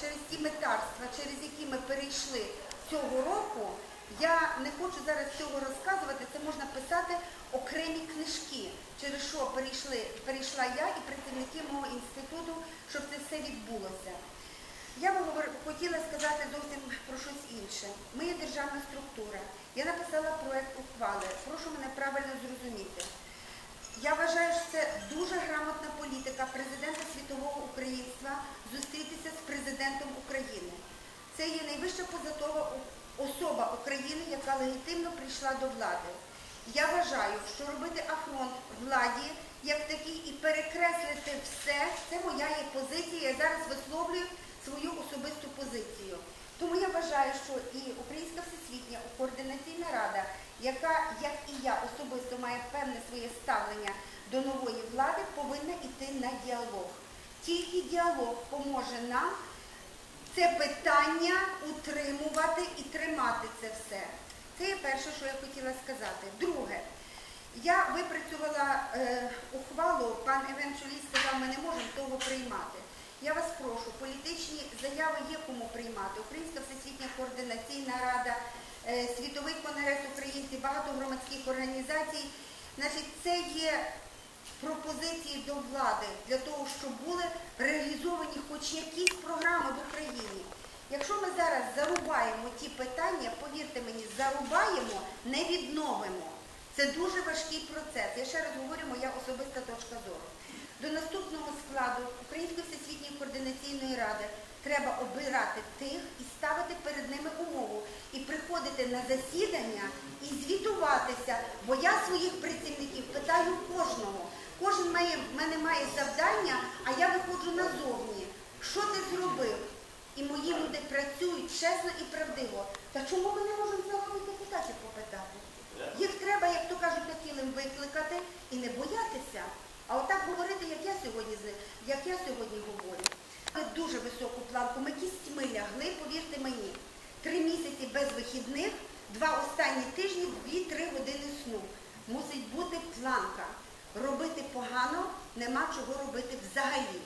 через ті метарства, через які ми перейшли цього року, я не хочу зараз цього розказувати, це можна писати окремі книжки, через що перейшли, перейшла я і працівники мого інституту, щоб це все відбулося. Я би хотіла сказати зовсім про щось інше. Ми є державна структура. Я написала проект ухвали. Прошу мене правильно зрозуміти. Я вважаю, що це дуже грамотна політика президента світового українства зустрітися з президентом України. Це є найвища позатова особа України, яка легітимно прийшла до влади. Я вважаю, що робити афронт владі як такий і перекреслити все, це моя є позиція. Я зараз висловлюю свою особисту позицію. Тому я вважаю, що і Українська всесвітня координаційна рада, яка, як і я особисто, має певне своє ставлення до нової влади, повинна йти на діалог. Тільки діалог поможе нам це питання утримувати і тримати це все. Це є перше, що я хотіла сказати. Друге, я випрацювала е, ухвалу, пан Евен Чолій сказав, ми не можемо того приймати. Я вас прошу, політичні заяви є кому приймати. Українська всесвітня координаційна рада, е, Світовий конгрес українців, багато громадських організацій. Значить, це є пропозиції до влади для того, щоб були реалізовані хоч якісь програми в Україні. Якщо ми зараз зарубаємо ті питання, повірте мені, зарубаємо, не відновимо. Це дуже важкий процес. Я ще раз говорю, моя особиста точка зору. До наступного складу Української всесвітньої координаційної ради треба обирати тих і ставити перед ними умову і приходити на засідання і звітуватися. Бо я своїх працівників. Кожен має, в мене має завдання, а я виходжу назовні. Що ти зробив? І мої люди працюють чесно і правдиво. Та чому ми не можемо з народних депутатів попитати? Їх треба, як то кажуть, на килим викликати і не боятися. А отак говорити, як я сьогодні як я сьогодні говорю. Ми дуже високу планку. Ми кістьми лягли, повірте мені. Три місяці без вихідних, два останні тижні, дві-три години сну. Мусить бути планка. Робити погано, нема чого робити взагалі.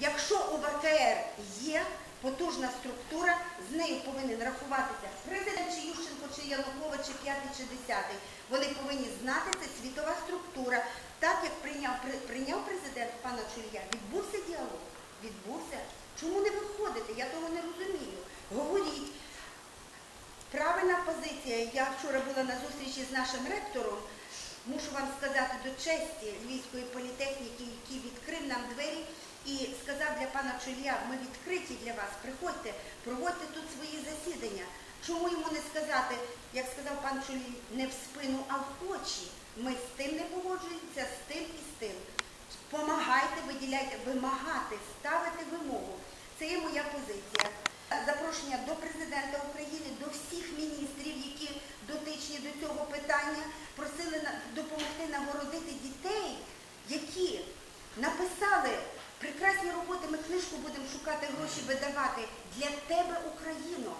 Якщо у ВКР є потужна структура, з нею повинен рахуватися президент чи Ющенко, чи Янукович, чи п'ятий, чи десятий. Вони повинні знати, це світова структура. Так як прийняв, прийняв президент пана Чурія, відбувся діалог. Відбувся. Чому не виходите? Я того не розумію. Говоріть. Правильна позиція. Я вчора була на зустрічі з нашим ректором. Мушу вам сказати до честі Львівської політехніки, який відкрив нам двері і сказав для пана Чолія, ми відкриті для вас, приходьте, проводьте тут свої засідання. Чому йому не сказати, як сказав пан Чолій, не в спину, а в очі. Ми з тим не погоджуємося, з тим і з тим. Помагайте, виділяйте, вимагати, ставити вимогу. Це є моя позиція. Запрошення до президента України, до всіх міністрів, які дотичні до цього питання, просили на- допомогти нагородити дітей, які написали прекрасні роботи. Ми книжку будемо шукати гроші видавати для тебе, Україно.